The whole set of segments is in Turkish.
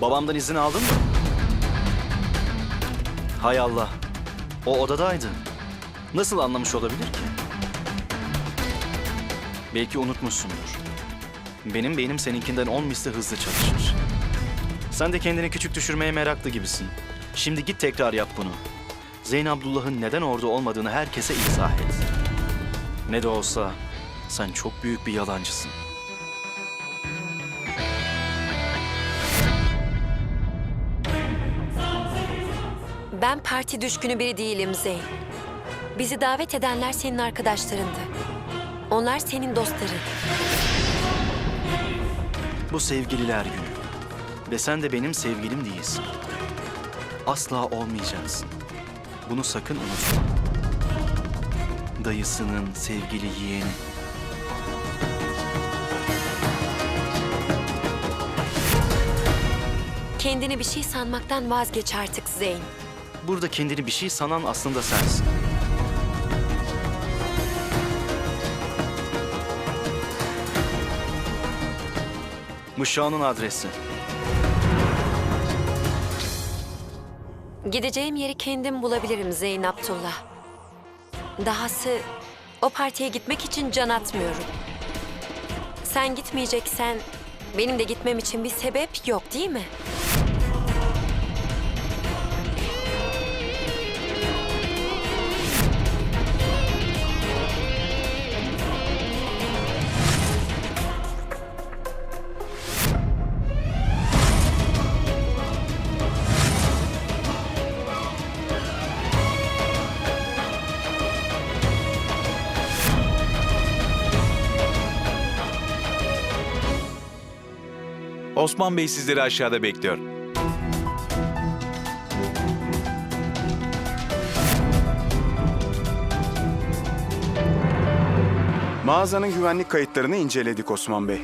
Babamdan izin aldın mı? Hay Allah. O odadaydı. Nasıl anlamış olabilir ki? Belki unutmuşsundur. Benim beynim seninkinden on misli hızlı çalışır. Sen de kendini küçük düşürmeye meraklı gibisin. Şimdi git tekrar yap bunu. Zeyn Abdullah'ın neden orada olmadığını herkese izah et. Ne de olsa sen çok büyük bir yalancısın. Ben parti düşkünü biri değilim Zeyn. Bizi davet edenler senin arkadaşlarındı. Onlar senin dostların. Bu sevgililer günü. Ve sen de benim sevgilim değilsin. Asla olmayacaksın. Bunu sakın unutma. Dayısının sevgili yeğeni. Kendini bir şey sanmaktan vazgeç artık Zeyn. Burada kendini bir şey sanan aslında sensin. Bu Şah'ın adresi. Gideceğim yeri kendim bulabilirim Zeyn Abdullah. Dahası o partiye gitmek için can atmıyorum. Sen gitmeyeceksen benim de gitmem için bir sebep yok değil mi? Osman Bey sizleri aşağıda bekliyor. Mağazanın güvenlik kayıtlarını inceledik Osman Bey.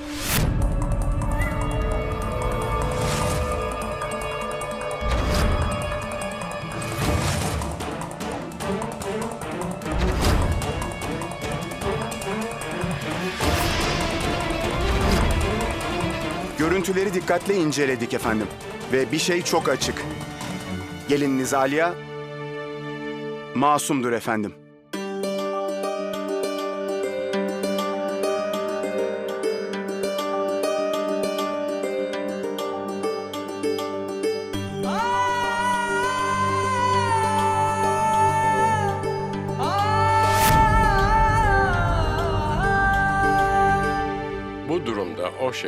Görüntüleri dikkatle inceledik efendim. Ve bir şey çok açık. Gelininiz Aliya masumdur efendim.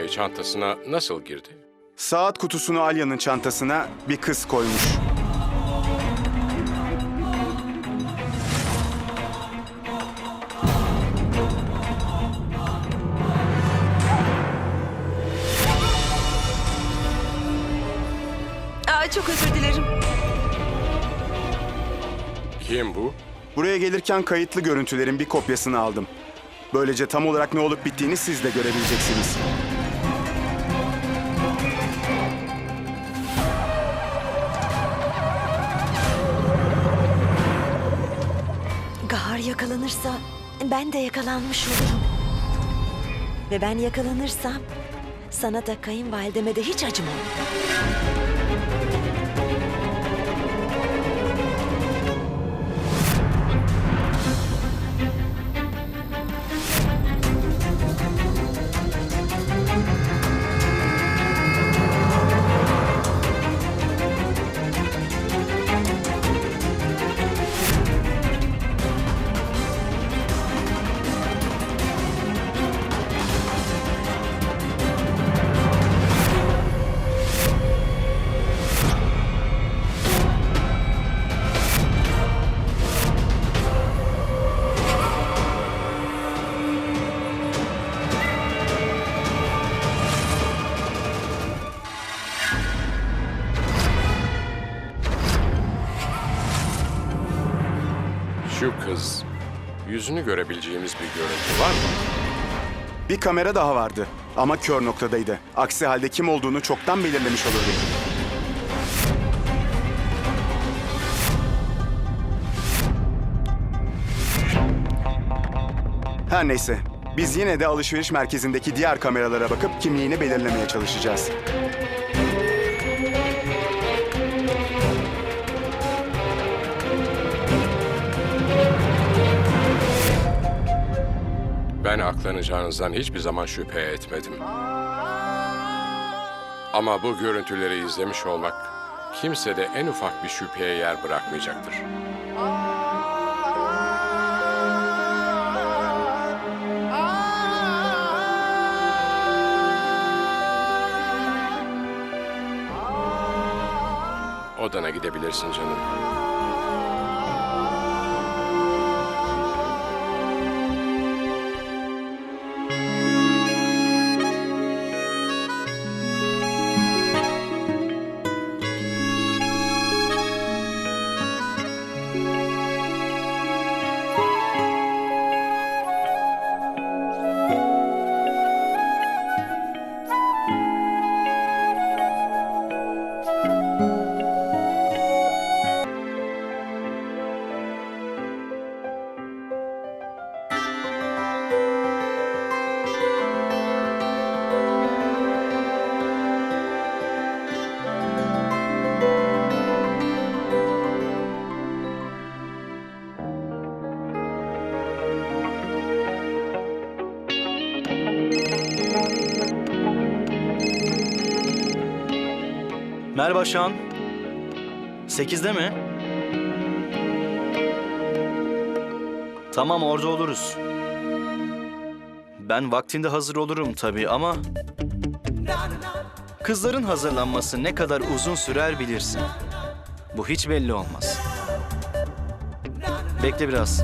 Çantasına nasıl girdi? Saat kutusunu Alya'nın çantasına bir kız koymuş. Aa, çok özür dilerim. Kim bu? Buraya gelirken kayıtlı görüntülerin bir kopyasını aldım. Böylece tam olarak ne olup bittiğini siz de görebileceksiniz. Yakalanırsa ben de yakalanmış olurum. Ve ben yakalanırsam sana da kayınvalideme de hiç acımam. Kız. Yüzünü görebileceğimiz bir görüntü var mı? Bir kamera daha vardı ama kör noktadaydı. Aksi halde kim olduğunu çoktan belirlemiş olurduk. Her neyse, biz yine de alışveriş merkezindeki diğer kameralara bakıp kimliğini belirlemeye çalışacağız. Ben aklanacağınızdan hiçbir zaman şüphe etmedim. Ama bu görüntüleri izlemiş olmak kimsede en ufak bir şüpheye yer bırakmayacaktır. Odana gidebilirsin canım. Merhaba Şan. Sekizde mi? Tamam orada oluruz. Ben vaktinde hazır olurum tabii ama... Kızların hazırlanması ne kadar uzun sürer bilirsin. Bu hiç belli olmaz. Bekle biraz.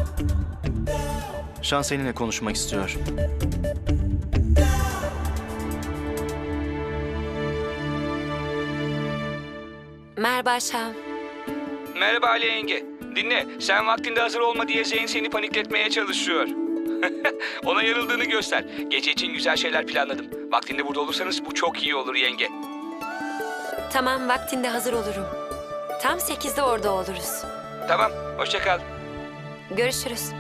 Şan seninle konuşmak istiyor. Merhaba Şam. Merhaba Ali yenge. Dinle, sen vaktinde hazır olma diye Zeyn seni panikletmeye çalışıyor. Ona yanıldığını göster. Gece için güzel şeyler planladım. Vaktinde burada olursanız bu çok iyi olur yenge. Tamam vaktinde hazır olurum. Tam sekizde orada oluruz. Tamam, hoşça kal. Görüşürüz.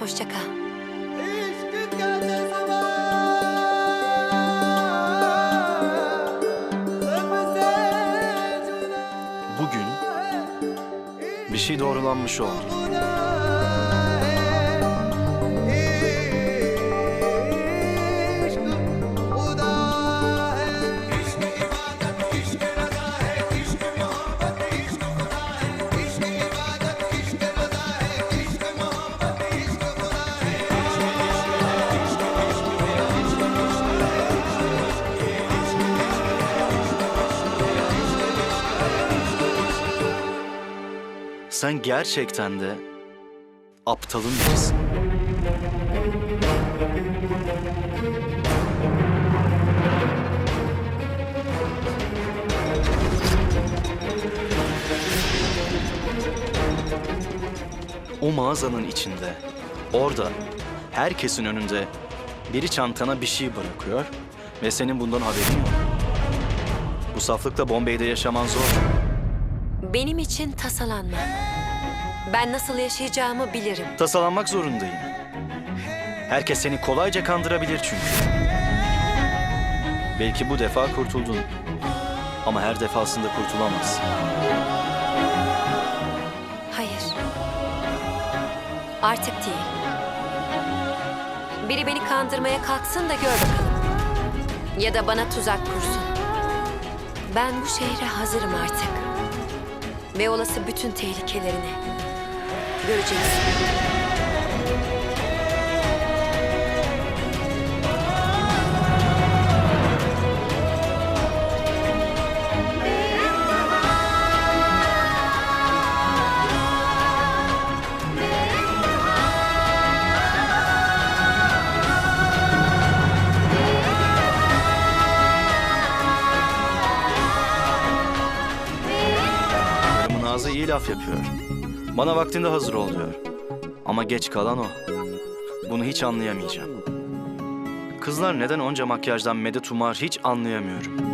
Hoşça kal. Bugün şey doğrulanmış oldu. Sen gerçekten de aptalın birisin. O mağazanın içinde, orada, herkesin önünde biri çantana bir şey bırakıyor ve senin bundan haberin yok. Bu saflıkla Bombay'de yaşaman zor. Benim için tasalanma. Ben nasıl yaşayacağımı bilirim. Tasalanmak zorundayım. Herkes seni kolayca kandırabilir çünkü. Belki bu defa kurtuldun. Ama her defasında kurtulamazsın. Hayır. Artık değil. Biri beni kandırmaya kalksın da gör bakalım. Ya da bana tuzak kursun. Ben bu şehre hazırım artık. Ve olası bütün tehlikelerini. Göreceksin. Ağzı iyi laf yapıyor. Bana vaktinde hazır ol diyor. Ama geç kalan o. Bunu hiç anlayamayacağım. Kızlar neden onca makyajdan medet umar hiç anlayamıyorum.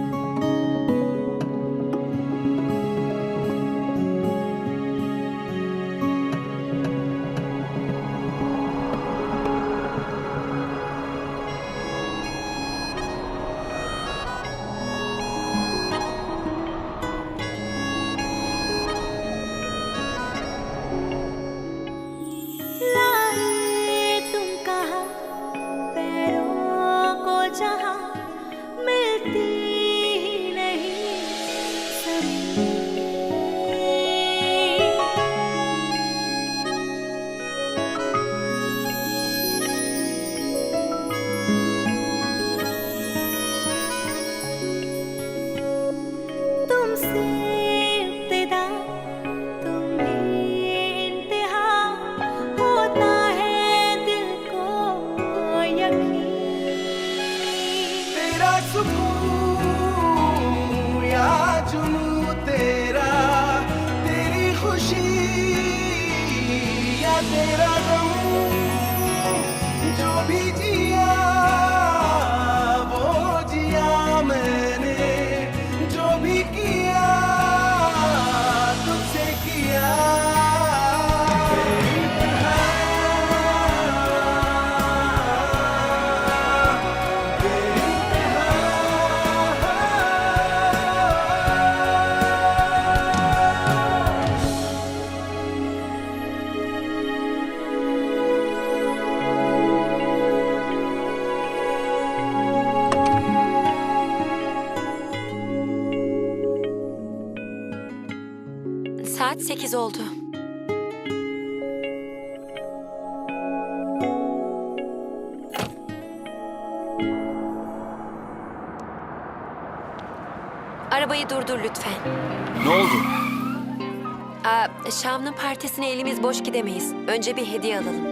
Aa, Şam'ın partisine elimiz boş gidemeyiz. Önce bir hediye alalım.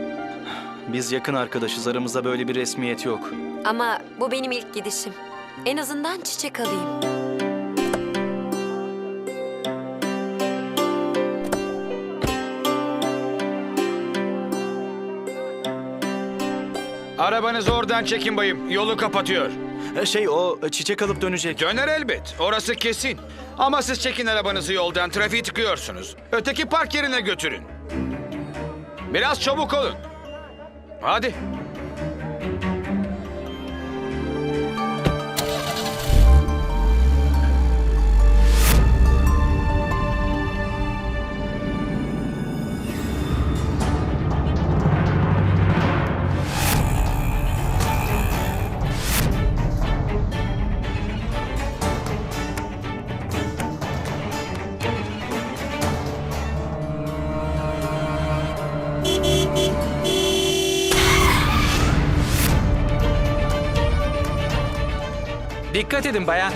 Biz yakın arkadaşız. Aramızda böyle bir resmiyet yok. Ama bu benim ilk gidişim. En azından çiçek alayım. Arabanızı oradan çekin bayım. Yolu kapatıyor. Şey o çiçek alıp dönecek. Döner elbet. Orası kesin. Ama siz çekin arabanızı yoldan. Trafiği tıkıyorsunuz. Öteki park yerine götürün. Biraz çabuk olun. Hadi. Edin bayan.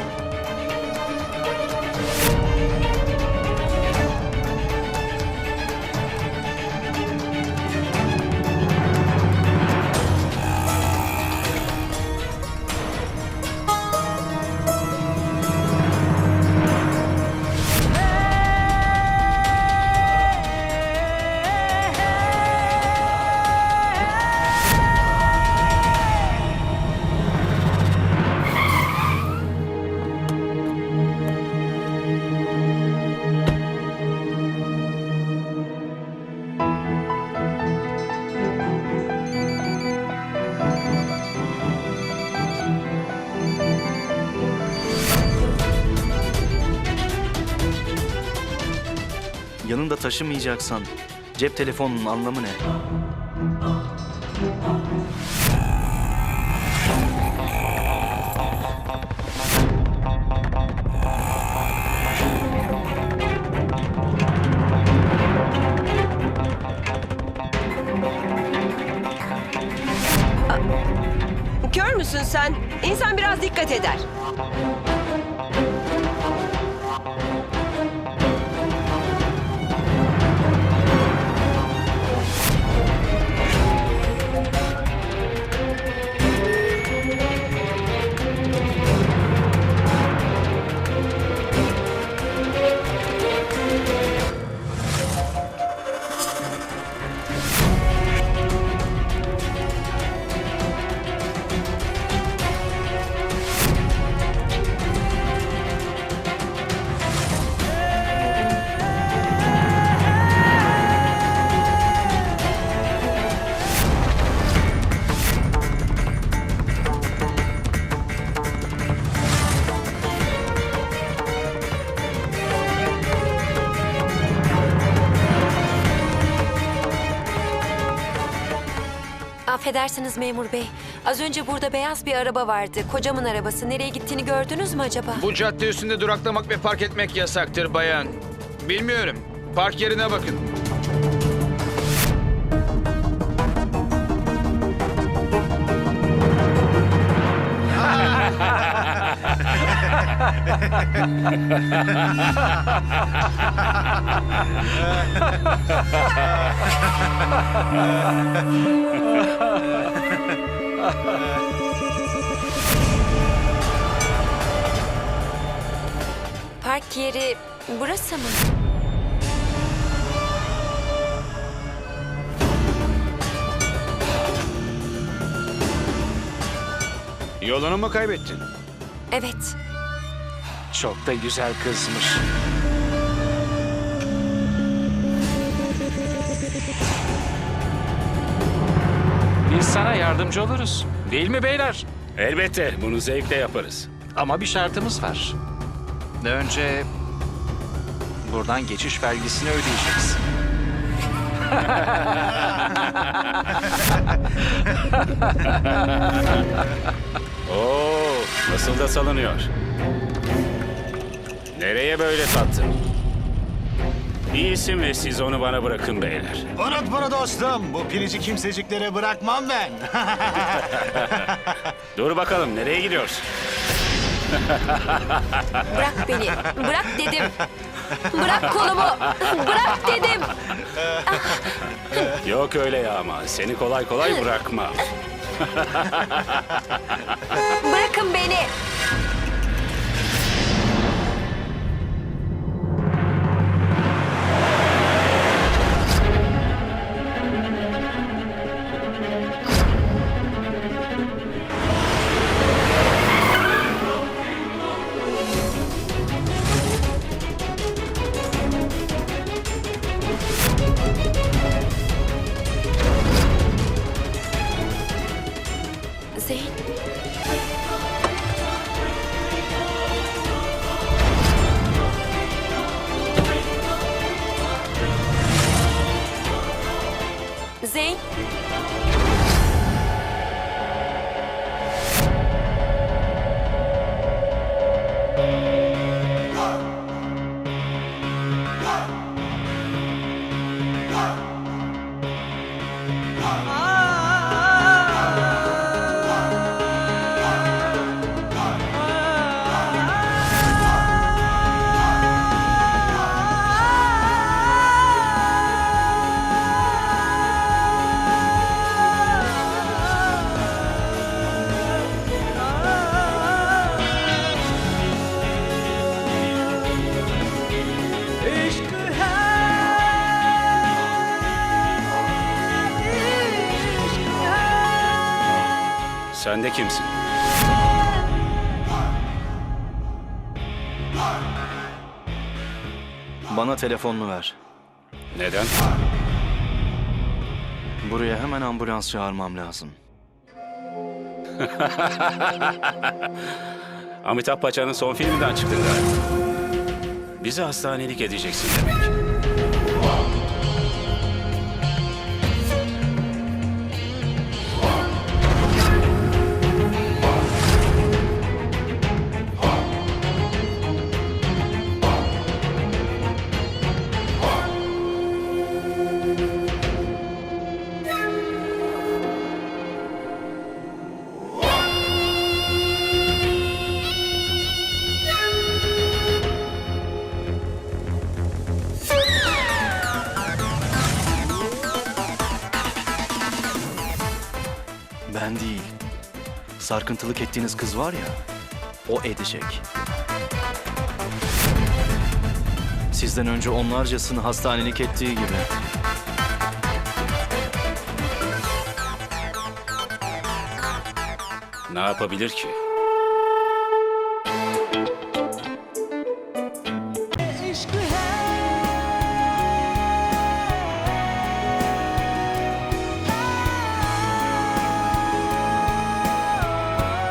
Yanında taşımayacaksan cep telefonunun anlamı ne? Kör müsün sen? İnsan biraz dikkat eder. Affedersiniz memur bey. Az önce burada beyaz bir araba vardı. Kocamın arabası. Nereye gittiğini gördünüz mü acaba? Bu cadde üstünde duraklamak ve park etmek yasaktır bayan. Bilmiyorum. Park yerine bakın. Park yeri burası mı? Yolunu mu kaybettin? Evet. Çok da güzel kızmış. Biz sana yardımcı oluruz. Değil mi beyler? Elbette bunu zevkle yaparız. Ama bir şartımız var. Önce buradan geçiş vergisini ödeyeceksin. Oo, nasıl da salınıyor. Nereye böyle tattın? İyisin ve siz onu bana bırakın beyler. Unut bunu dostum. Bu pirici kimseciklere bırakmam ben. Dur bakalım nereye gidiyorsun? Bırak beni. Bırak dedim. Bırak kolumu. Bırak dedim. Yok öyle ya ama seni kolay kolay bırakmam. Bırakın beni. Sen de kimsin? Bana telefonunu ver. Neden? Buraya hemen ambulans çağırmam lazım. Amitabh Bachchan'ın son filminden çıktın galiba. Bizi hastanelik edeceksin demek. Ben değil. Sarkıntılık ettiğiniz kız var ya, o edecek. Sizden önce onlarcasını hastanelik ettiği gibi. Ne yapabilir ki?